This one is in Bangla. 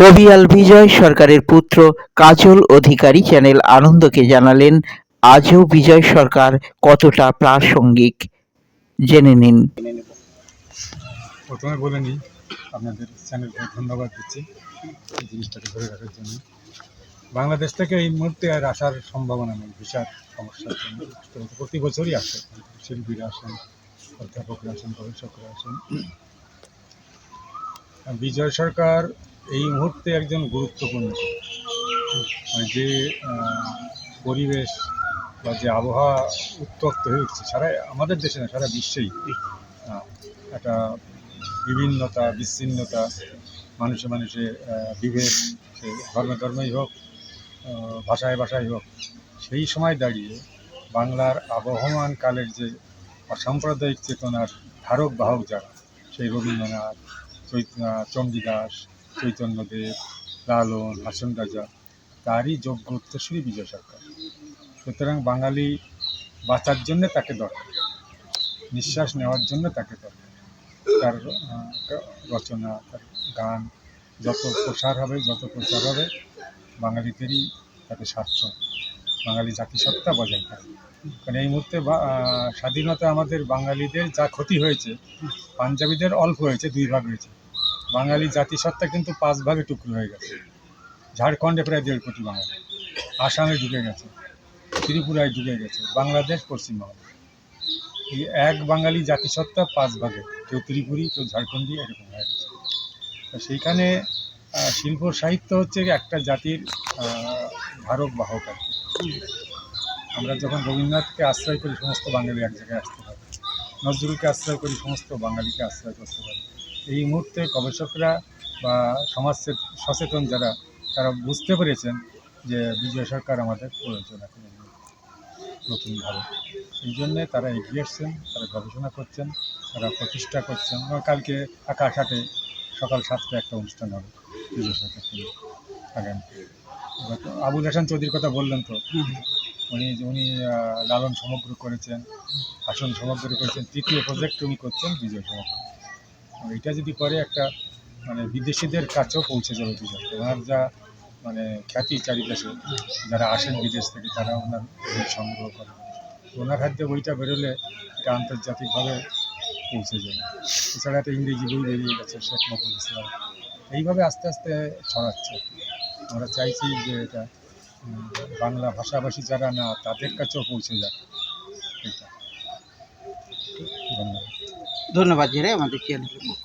কবিয়াল বিজয় সরকারের পুত্র কাজল অধিকারী চ্যানেল আনন্দকে জানালেন, আজও বিজয় সরকার কতটা প্রাসঙ্গিক? জেনে নিন। প্রথমে বলে নিই, আপনাদের চ্যানেলকে ধন্যবাদ দিচ্ছি এই জিনিসটাকে ধরে রাখার জন্য। বাংলাদেশ থেকে এই মুহূর্তে আর আসার সম্ভাবনা নেই, বিশাল সমস্যার জন্য। প্রতি বছরই আসে, শিল্পীরা আসেন, অধ্যাপকরা আসেন, গবেষকরা আসেন। বিজয় সরকার এই মুহূর্তে একজন গুরুত্বপূর্ণ মানে যে পরিবেশ বা যে আবহাওয়া উত্তপ্ত হয়ে উঠছে সারা আমাদের দেশে না সারা বিশ্বেই একটা বিভিন্নতা বিচ্ছিন্নতা মানুষে মানুষে বিভেদ ধর্মে ধর্মেই হোক ভাষায় ভাষায় হোক সেই সময় দাঁড়িয়ে বাংলার আবহমান কালের যে অসাম্প্রদায়িক চেতনার ধারক বাহক যারা সেই রবীন্দ্রনাথ চৈত আহ, চণ্ডীদাস চৈতন্যদেব, লালন, হাসন রাজা, তারই যোগ্য উত্তরসূরি বিজয় সরকার। সুতরাং বাঙালি বাঁচার জন্য তাকে দরকার, নিঃশ্বাস নেওয়ার জন্য তাকে দরকার। তার রচনা, তার গান, যত প্রসার হবে, যত প্রচার হবে, বাঙালিদেরই তাতে স্বার্থ, বাঙালি জাতিসত্তা বজায় থাকবে কারণ এই মুহূর্তে স্বাধীনতা আমাদের বাঙালিদের যা ক্ষতি হয়েছে, পাঞ্জাবিদের অল্প হয়েছে, দুই ভাগ হয়েছে। বাঙালি জাতিসত্তা কিন্তু পাঁচ ভাগে টুকরো হয়ে গেছে। ঝাড়খণ্ডে প্রায় দেড় কোটি বাঙালি। আসামে ঢুকে গেছে। ত্রিপুরায় ঢুকে গেছে। বাংলাদেশ, পশ্চিমবঙ্গ। এই এক বাঙালি জাতিসত্তা পাঁচ ভাগে কেউ ত্রিপুরি, কেউ ঝাড়খণ্ডী, এরকম হয়ে গেছে। তো সেইখানে শিল্প সাহিত্য হচ্ছে একটা জাতির ধারক বাহক আর কি। আমরা যখন রবীন্দ্রনাথকে আশ্রয় করি, সমস্ত বাঙালি এক জায়গায় আসতে পারে। নজরুলকে আশ্রয় করি, সমস্ত বাঙালিকে আশ্রয় করতে পারে। এই মুহূর্তে গবেষকরা বা সমাজ সচেতন যারা, তারা বুঝতে পেরেছেন যে বিজয় সরকার আমাদের প্রয়োজন এখন নতুনভাবে। এই জন্যে তারা এগিয়ে এসছেন তারা গবেষণা করছেন, তারা প্রতিষ্ঠা করছেন। এবং কালকে আকাশ হাটে সকাল সাতটায় একটা অনুষ্ঠান হবে বিজয় সরকার আগামী। আবুল হাসান চৌধুরীর কথা বললেন তো। উনি উনি লালন সমগ্র করেছেন আসন সমগ্র করেছেন, তৃতীয় প্রজেক্ট উনি করছেন বিজয় সমগ্র এটা যদি করে একটা মানে বিদেশিদের কাছেও পৌঁছে যাবে বিজয় ওনার যা মানে খ্যাতি চারিপাশে, যারা আসেন বিদেশ থেকে, তারা ওনার সংগ্রহ করে ওনার হাত বইটা বেরোলে এটা আন্তর্জাতিকভাবে পৌঁছে যাবে। এছাড়া একটা ইংরেজি বই বেরিয়ে গেছে, শেখ নজরুল ইসলাম। এইভাবে আস্তে আস্তে ছড়াচ্ছে। আমরা চাইছি যে এটা বাংলা ভাষাভাষী যারা না, তাদের কাছেও পৌঁছে যাক। ধন্যবাদ জেরে আমাদের চ্যানেলের পক্ষ